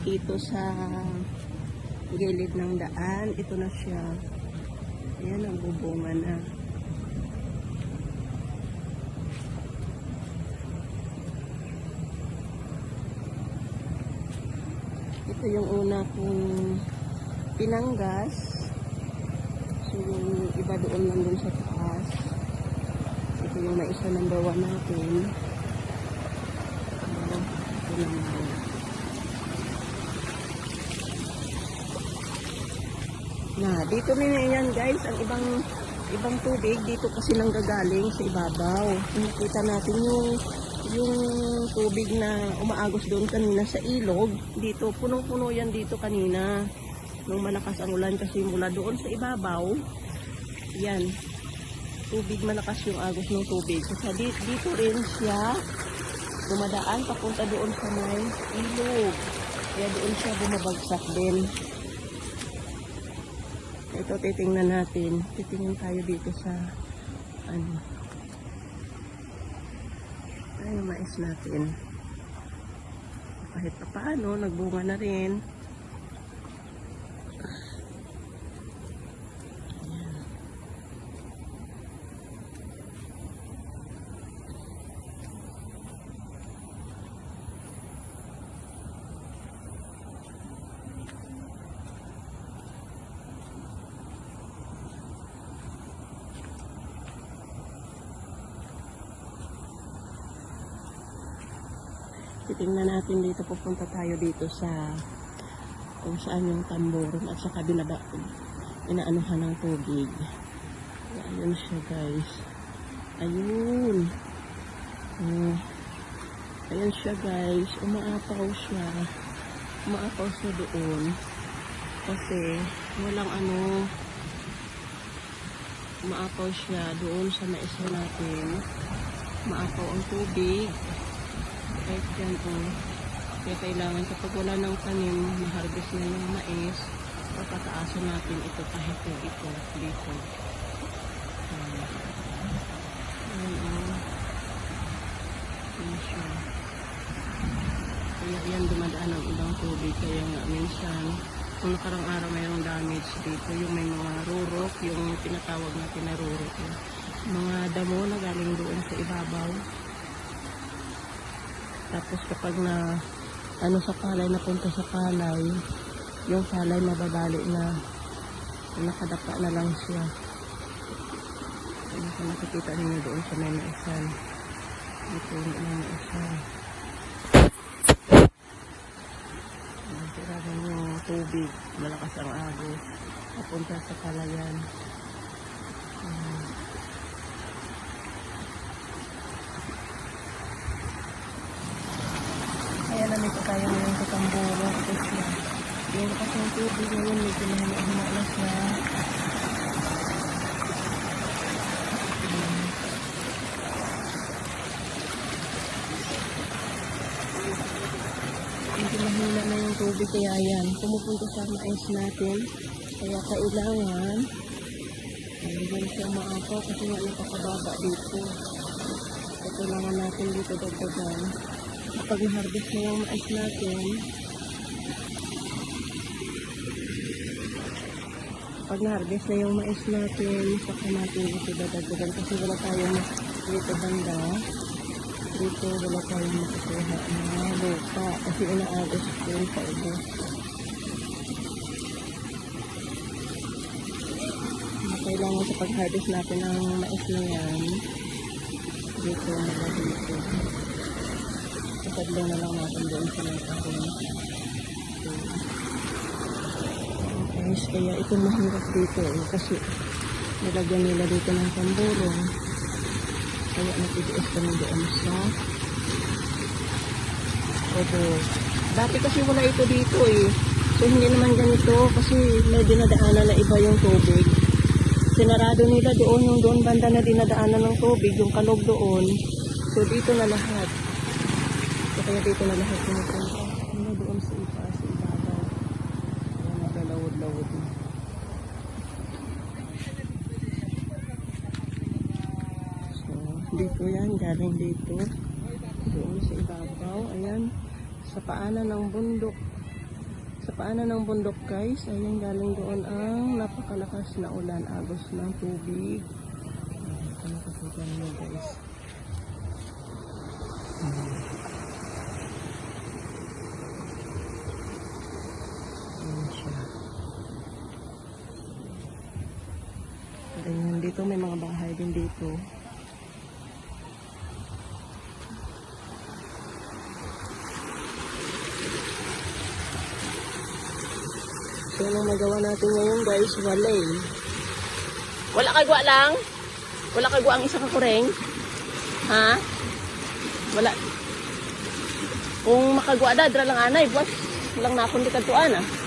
dito sa gilid ng daan. Ito na siya. Ayan ang bubunga na. Ito yung una kong pinanggas. So yung iba doon lang dun sa taas. Ito yung maisa number one natin. Ito naman. Na, dito na yan guys, ang ibang ibang tubig dito kasi nang gagaling sa ibabaw. Nakita natin yung yung tubig na umaagos doon kanina sa ilog. Dito, punong-puno yan dito kanina. Nung malakas ang ulan kasi mula doon sa ibabaw, yan, tubig malakas yung agos ng tubig. Kasi dito, dito rin siya dumadaan papunta doon sa may ilog. Kaya doon siya bumabagsak din. Ito titingnan natin. Titingnan tayo dito sa ano. Ay, mais natin. Kahit pa paano, nagbunga na rin. Titingnan natin dito, pupunta tayo dito sa kung saan yung tamboron at saka binaba, inaanuhan ng tubig. Ayun siya guys. Ayun. Oh. Ayun siya guys. Umaapaw siya. Umaapaw siya doon. Kasi walang ano umaapaw siya doon sa naisa natin. Maapaw ang tubig. Kahit yan oh. Kaya kailangan kapag wala ng tanim, ma-harvest na yung mais, papataasan natin ito kahit yung ito dito. Ayan. Oh. Ayan siya. Kaya yan dumadaan ang ibang tubig. Kaya nga minsan, kung nakarang araw mayroong damage dito, yung may mga rurok, yung tinatawag natin na rurok. Mga damo na galing doon sa ibabaw. Tapos kapag na ano sa palay, napunta sa palay, yung palay mababali na nakadapa na lang siya. Ano kung nakikita ninyo doon sa may maisan. Dito yung may maisan. Siragan yung tubig, malakas ang agos. Napunta sa palayan. Ayan. Nandito tayo ngayon sa Tamburo. Ito siya. Yung kasi yung tubig ngayon, medyo mahina na siya. Medyo mahina na yung tubig kaya yan. Pumupunta sa mais natin. Kaya kailangan Ayun siya maapaw kasi nga napakababa dito. Kailangan natin dito dagdagan kapag na-harvest na yung mais natin, pag na-harvest na yung mais natin, saka natin ito dadagdagan kasi wala tayong dito banda. Dito wala tayong makukuha na lupa kasi inaagos ko yung paubos. Kailangan sa pag-harvest natin ng mais na yan, dito mula dito. Isadlaw na lang natin doon sa mga kahon. So, guys, kaya ito mahirap dito eh, kasi nilagyan nila dito ng tamburong. Kaya natidios kami doon sa Opo. Dati kasi wala ito dito eh. So hindi naman ganito kasi may dinadaanan na iba yung tubig. Sinarado nila doon yung doon banda na dinadaanan ng tubig, yung kalog doon. So dito na lahat. So kaya dito na lahat pumupunta. Ano doon sa iba, sa ibabaw. Ayan, naglalawod-lawod na. So, dito yan, galing dito. Doon sa ibabaw, ayan. Sa paanan ng bundok. Sa paanan ng bundok guys, ayun galing doon ang napakalakas na ulan, agos ng tubig. Ayan, Kung nakikita niyo guys. Ayan siya. Ganyan dito, may din dito. So, anong magawa natin ngayon guys? Wala eh. Wala kagwa lang? Wala kagwa ang isa kakureng? Ha? Wala. Kung makagwa da, lang anay. Buwas lang na akong dikatuan ah.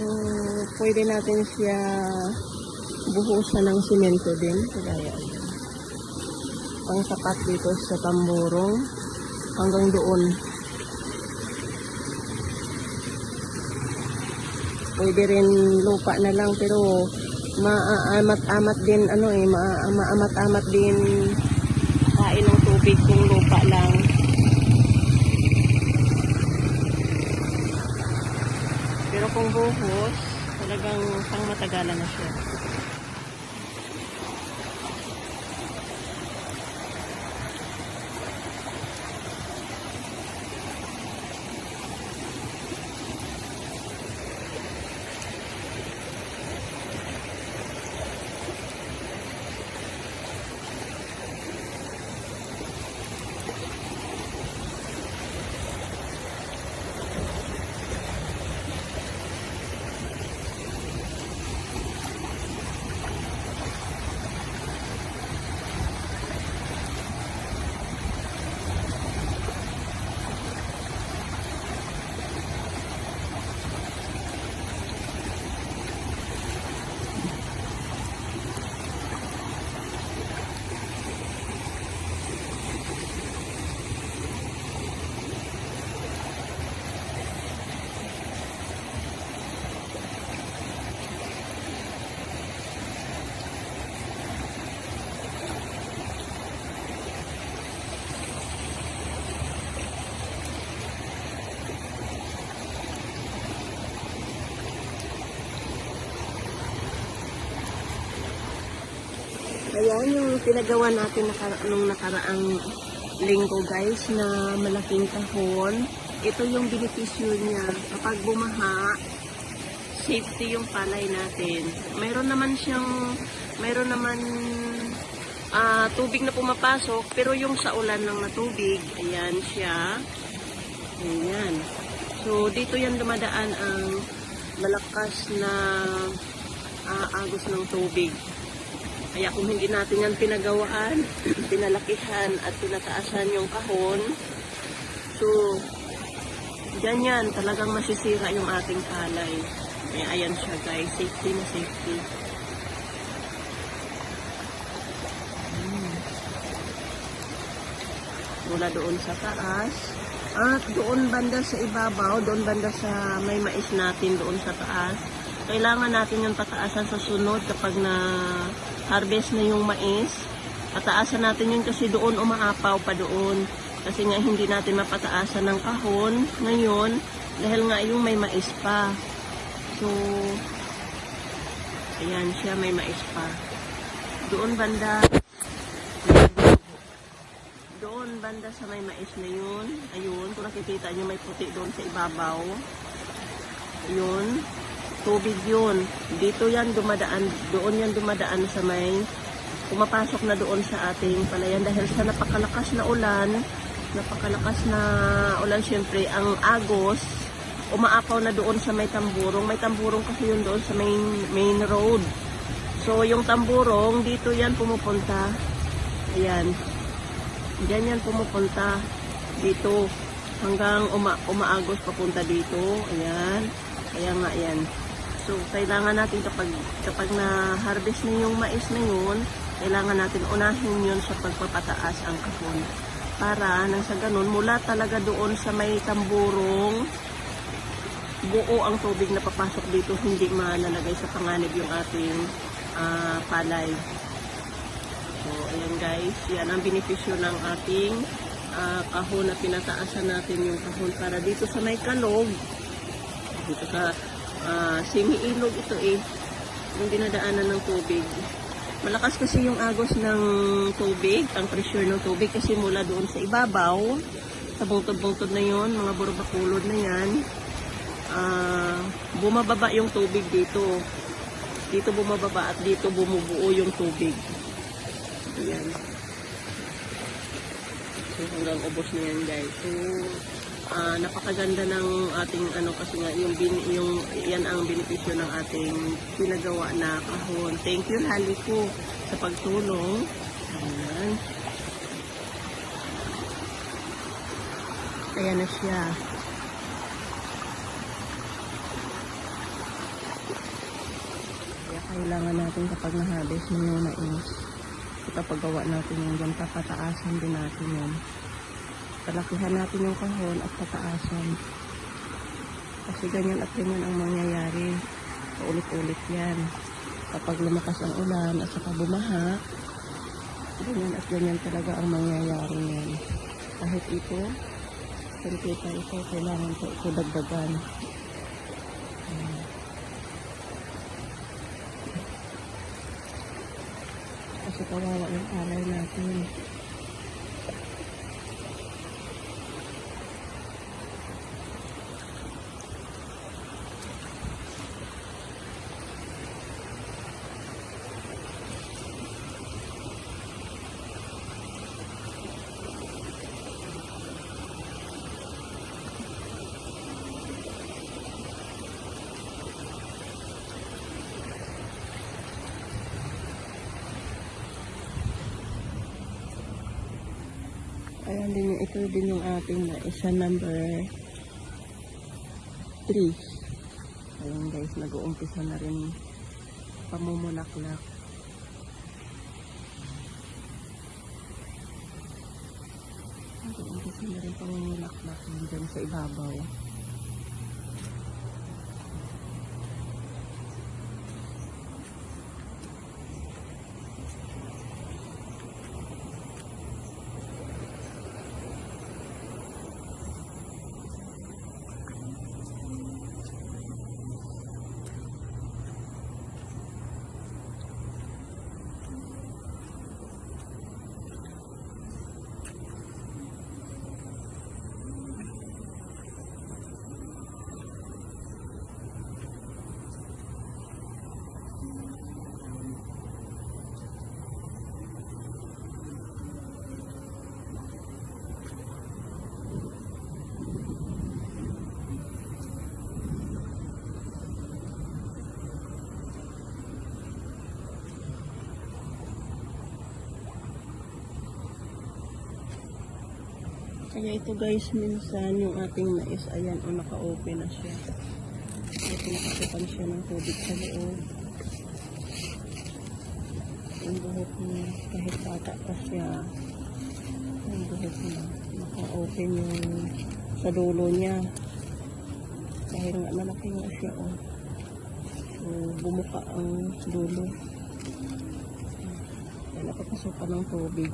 So, pwede natin siya buhusan ng simento din. Kagaya yan. Pang sapat dito sa tamburong hanggang doon. Pwede rin lupa na lang pero maamat-amat din ano eh ma- maamat-amat din kain ng tubig kung lupa Kung buhos, talagang pang matagalan na siya. Ayan yung pinagawa natin naka, nung nakaraang linggo guys na malaking kahon. Ito yung benepisyo niya. Kapag bumaha, safety yung palay natin. Mayroon naman siyang, mayroon naman ah, tubig na pumapasok, pero yung sa ulan lang na tubig, ayan siya. Ayan. So, dito yan dumadaan ang malakas na ah, agos ng tubig. Kaya kung hindi natin yan pinagawaan, pinalakihan at pinataasan yung kahon, so, dyan yan, talagang masisira yung ating palay. Kaya ayan siya guys, safety na safety. Hmm. Mula doon sa taas, at doon banda sa ibabaw, doon banda sa may mais natin doon sa taas, kailangan natin yung pataasan sa sunod kapag na harvest na yung mais. Pataasan natin yun kasi doon umaapaw pa doon. Kasi nga hindi natin mapataasan ng kahon ngayon dahil nga yung may mais pa. So, ayan siya may mais pa. Doon banda, doon banda sa may mais na yun. Ayun, kung nakikita nyo may puti doon sa ibabaw. Yun, tubig yun. Dito yan dumadaan, doon yan dumadaan sa may pumapasok na doon sa ating palayan dahil sa napakalakas na ulan, napakalakas na ulan syempre, ang agos, umaapaw na doon sa may tamburong. May tamburong kasi yun doon sa main, main road. So, yung tamburong, dito yan pumupunta. Ayan. Diyan yan pumupunta. Dito. Hanggang uma umaagos papunta dito. Ayan. Kaya nga yan. So, kailangan natin kapag, kapag na-harvest na yung mais na yun, kailangan natin unahin yun sa pagpapataas ang kahon. Para nang sa ganun, mula talaga doon sa may tamburong, buo ang tubig na papasok dito, hindi malalagay sa panganib yung ating ah, palay. So, ayan guys, yan ang benepisyo ng ating ah, kahon na pinataasan natin yung kahon para dito sa may kalog. Dito sa ah, semi-ilog ito eh, yung dinadaanan ng tubig. Malakas kasi yung agos ng tubig, ang pressure ng tubig kasi mula doon sa ibabaw, sa bungtod-bungtod na yon, mga burbakulod na yan, ah, bumababa yung tubig dito. Dito bumababa at dito bumubuo yung tubig. Ayan. So, hanggang ubos na yan guys. So, ah, napakaganda ng ating ano kasi nga yung, bin, yung yan ang benepisyo ng ating pinagawa na kahon. Thank you Haliko sa pagtulong. Ayan. Ayan na siya. Kaya kailangan natin kapag na-harvest mo yung mais, ipapagawa natin yung dyan, papataasan din natin yun. Palakihan natin yung kahon at pataasan. Kasi ganyan at ganyan ang mangyayari. Paulit-ulit yan. Kapag lumakas ang ulan at saka bumaha, ganyan at ganyan talaga ang mangyayari yan. Kahit ito, kung kita ito, kailangan ko ito dagdagan. Kasi kawawa yung alay natin. Ayan din yung, ito din yung ating na isa number 3. Ayan guys, nag-uumpisa na rin pamumulaklak. Nag-uumpisa na rin pamumulaklak dyan sa ibabaw. Kaya ito guys, minsan yung ating mais, ayan, o naka-open na siya. Kaya pinakasipan siya ng tubig sa loob. Yung buhok niya, kahit bata pa siya, yung buhok niya, naka-open yung sa dulo niya. Dahil nga malaki nga siya, oh. So, bumuka ang dulo. Kaya napapasukan ng tubig.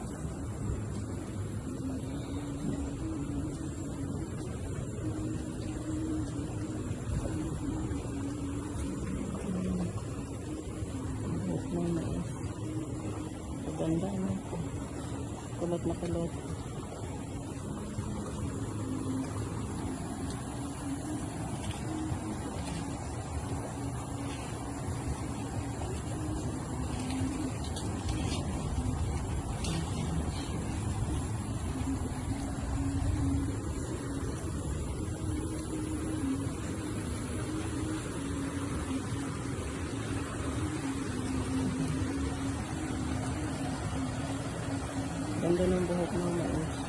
Buhok ng mais. Maganda, no? Kulot na kulot. Ganda ng buhok ng mais.